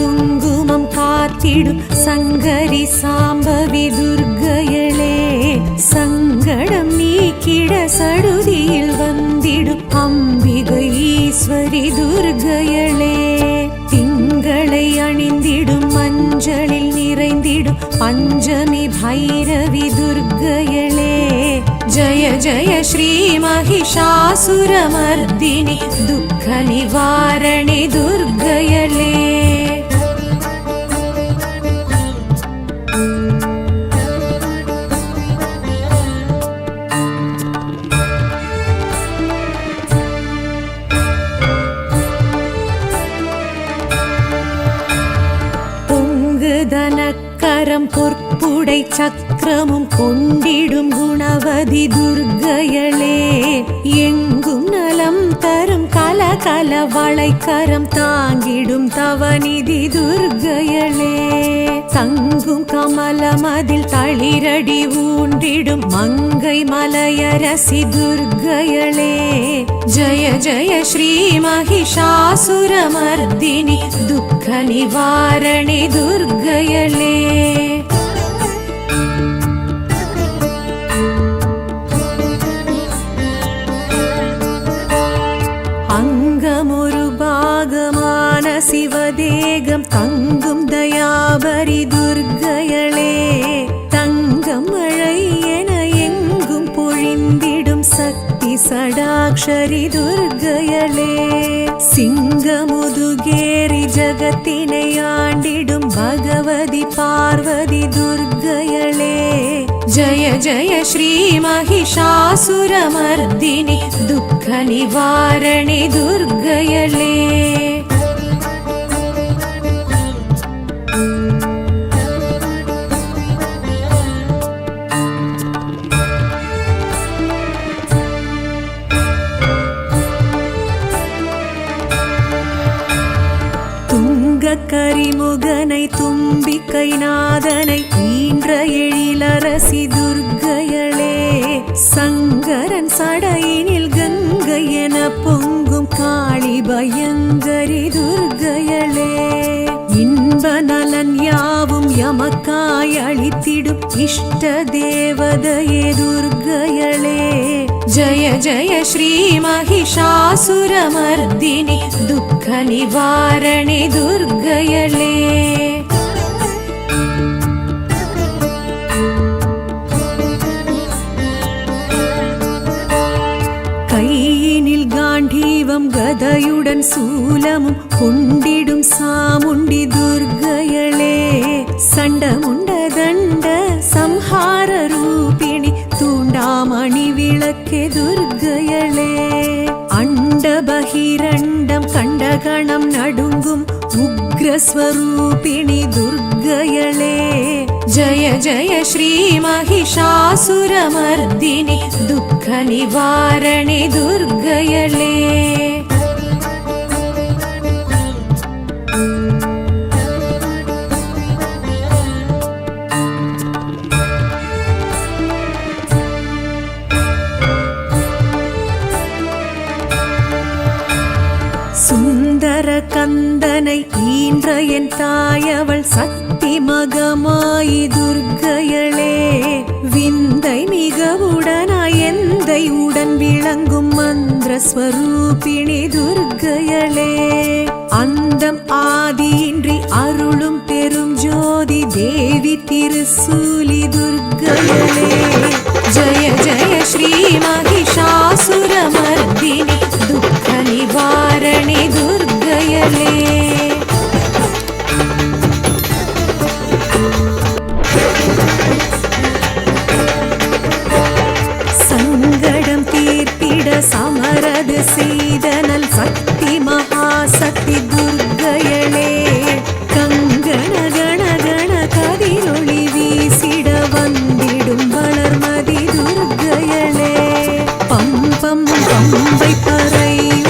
மலர் குங்குமம் காத்திடும் சங்கரி சாம்பவி துர்க்கையளே சங்கடம் நீக்கிட சடுதியில் வந்திடும் அம்பிகை ஈஸ்வரி துர்க்கையளே திங்களை அணிந்திடும் மஞ்சளில் நிறைந்திடும் பஞ்சமி பைரவி துர்க்கையளே ஜய ஜய ஸ்ரீ महिषासुरमर्दिनि दुःखनिवारणि दुर्गयले பொங்குதனக்கரம் பொற்புடை சக்கரமும் கொண்டிடும் குணவதி துர்கையளே எங்கும் நலம் தரும் கல கல வளைக்கரம் தாங்கிடும் தவநிதி துர்கையளே தங்கும் கமலமதில் தளிரடி ஊன்றிடும் மங்கை மலையரசி துர்கையளே जय जय श्रीमहिषासुरमर्दिनि दुःखनिवारणि दुर्गयले। अङ्गमुरुपागमान शिवदेगं अङ्गं दयावरि दुर्गय षडाक्षरि दुर्गयले सिङ्गमुदुगेरि जगतिनयाण्डिडुं भगवति पार्वति दुर्गयले जय जय श्रीमहिषासुरमर्दिनि दुःखनिवारणे दुर्गयले கரிமுகனை தும்பிக்கை நாதனை ஈன்ற எழிலரசி துர்க்கையளே. சங்கரன் சடையினில் கங்கை என பொங்கும் காளி பயங்கரி துர்க்கையளே. இன்ப நலன் யாவும் எமக்காய் அளித்திடும் இஷ்ட தேவதையே துர்க்கையளே. ஜய ஜய ஸ்ரீ महिषासुरमर्दिनि दुःखनिवारणि दुर्गयले கையினில் காண்டீவம் கதையுடன் சூலமும் கொண்டிடும் சாமுண்டி துர்க்கையளே சண்டமுண்ட தண்ட சம்ஹார கண்டகணம் நடுங்கும் உக்ரஸ்வரூபிணி துர்கயளே ஜய ஜய ஸ்ரீ மகிஷாசுரமர்தினி துக்க நிவாரணி துர்கயளே சுந்தர கந்தனை ஈன்ற என் தாயவள் சக்தி மகமாயி துர்க்கையளே விந்தை மிக உடனாய் எந்தை உடன் விளங்கும் மந்திர ஸ்வரூபிணி துர்க்கையளே. அந்தம் ஆதியின்றி அருளும் பெரும் ஜோதி தேவி திருசூலி துர்க்கையளே. ஜய ஜய ஸ்ரீ மகிஷாசுரமர்தினி. தரணி துர்கையலே சங்கடம் தீர்த்திட சமரது சீதனல் சக்தி மகாசக்தி துர்கையளே கங்கண கண கண கதிரொளி வீசிட வந்திடும் வளர்மதி பம்பை பறை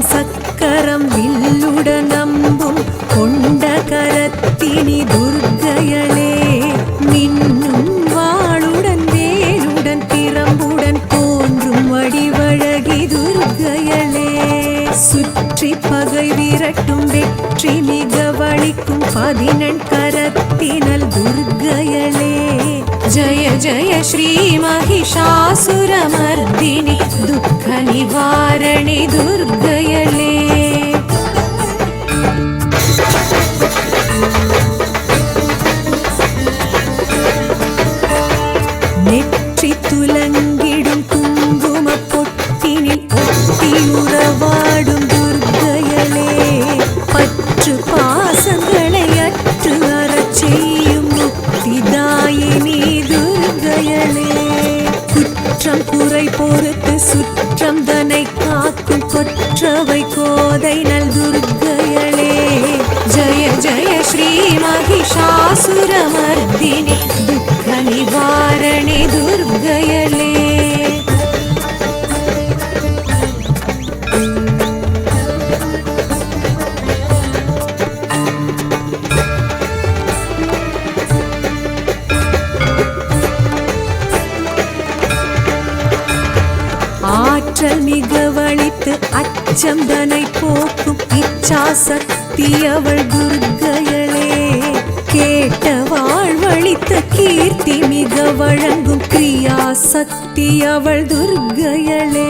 உடன் சக்கரம் வில்லுடன் நம்பும் கொண்ட கரத்தினி துர்கையளே மின்னும் வாளுடன் வேலுடன் திறம்புடன் தோன்றும் வடிவழகி துர்கையளே சுற்றி பகை விரட்டும் வெற்றி மிக வழிக்கும் பதினெண் கரத்தினல் जय श्रीमहिषासुरमर्दिनि दुःखनिवारणे दुर्गय கொள்ளை காக்கும் கொற்றவை கோதை நல் துர்க்கையளே ஜய ஜய ஸ்ரீ மகிஷாசுரமர்தினி. துக்க நிவாரணி துர்க்கையளே அச்சந்தனை போக்கும் இச்சாசக்தி அவள் துர்கையளே கேட்ட வாழ்வழித்த கீர்த்தி மிக வழங்கும் கிரியா சக்தி அவள் துர்கையளே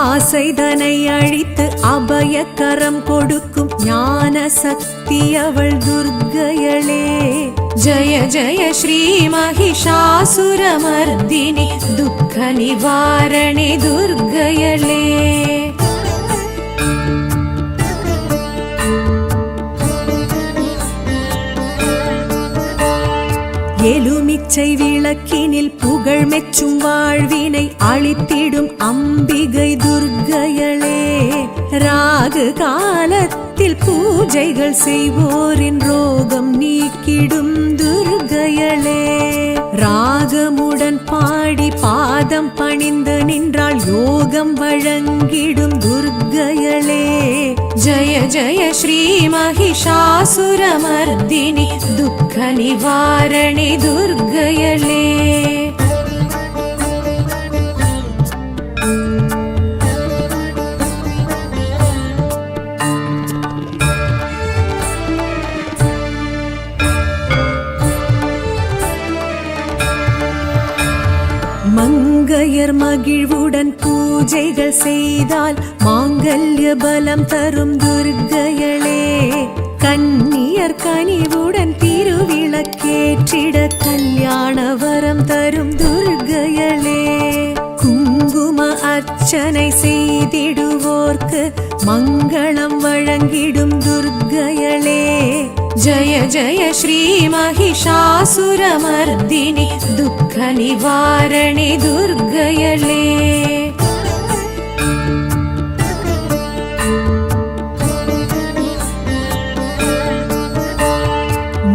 ஆசைதனை அழித்து அபய கரம் கொடுக்கும் ஞான சக்தி அவள் துர்கையளே ஜய ஜய ஸ்ரீ மகிஷாசுரமர்தினி துக்க நிவாரணி துர்கையளே பச்சை விளக்கினில் புகழ் மெச்சும் வாழ்வினை அழித்திடும் அம்பிகை துர்க்கையளே. ராகு காலத்தில் பூஜைகள் செய்வோரின் ரோகம் நீக்கிடும் துர்க்கையளே. ராகமுடன் பாடி பாதம் பணிந்து நின்றாள் யோகம் வழங்கிடும் துர்கயளே ஜய ஜய ஸ்ரீ மகிஷாசுரமர்தினி துக்க நிவாரணி துர்கயளே மகிழ்வுடன் பூஜைகள் செய்தால் மாங்கல்ய பலம் தரும் துர்க்கையளே கன்னியர் கனிவுடன் திருவிளக்கேற்றிட கல்யாண வரம் தரும் துர்க்கையளே குங்கும அர்ச்சனை செய்திடுவோர்க்கு மங்களம் வழங்கிடும் துர்க்கையளே ஜய ஜய ஸ்ரீ महिषासुरमर्दिनि दुःखनिवारणि दुर्गयले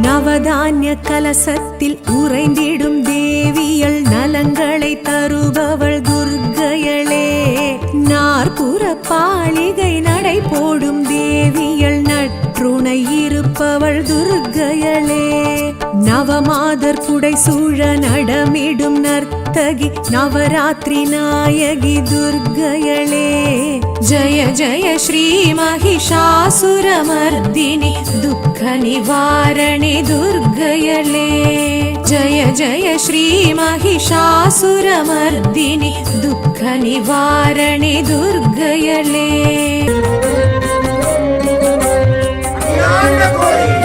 நவதானிய கலசத்தில் உறைந்திடும் தேவியள் நலங்களை தருபவள் துர்க்கையளே நாற்புற பாளிகை நடை போடும் தேவியள் நற்றுணை காப்பவள் துர்கையளே நவமாதர் குடை சூழ நடமிடும் நர்த்தகி நவராத்திரி நாயகி துர்கையளே ஜய ஜய ஸ்ரீ மகிஷாசுரமர்தினி துக்க நிவாரணி துர்கையளே ஜய ஜய ஸ்ரீ மகிஷாசுரமர்தினி துக்க நிவாரணி துர்கையளே Santa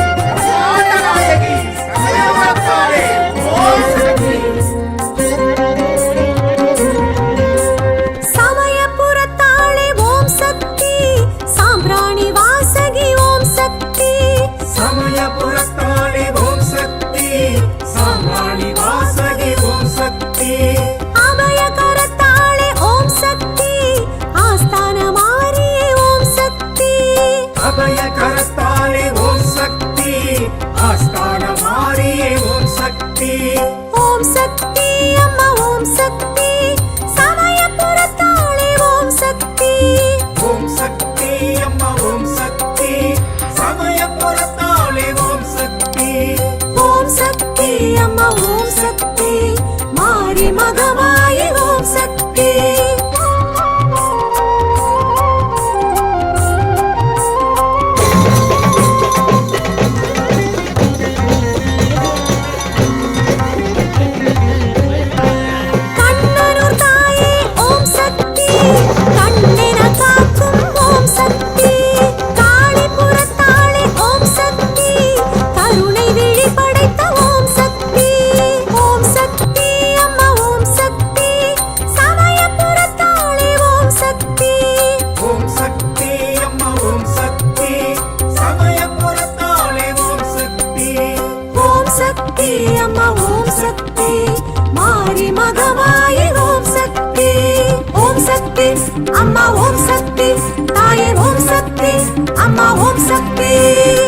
அம்மா ஓம் சக்தி. தாயே ஓம் சக்தி. அம்மா ஓம் சக்தி.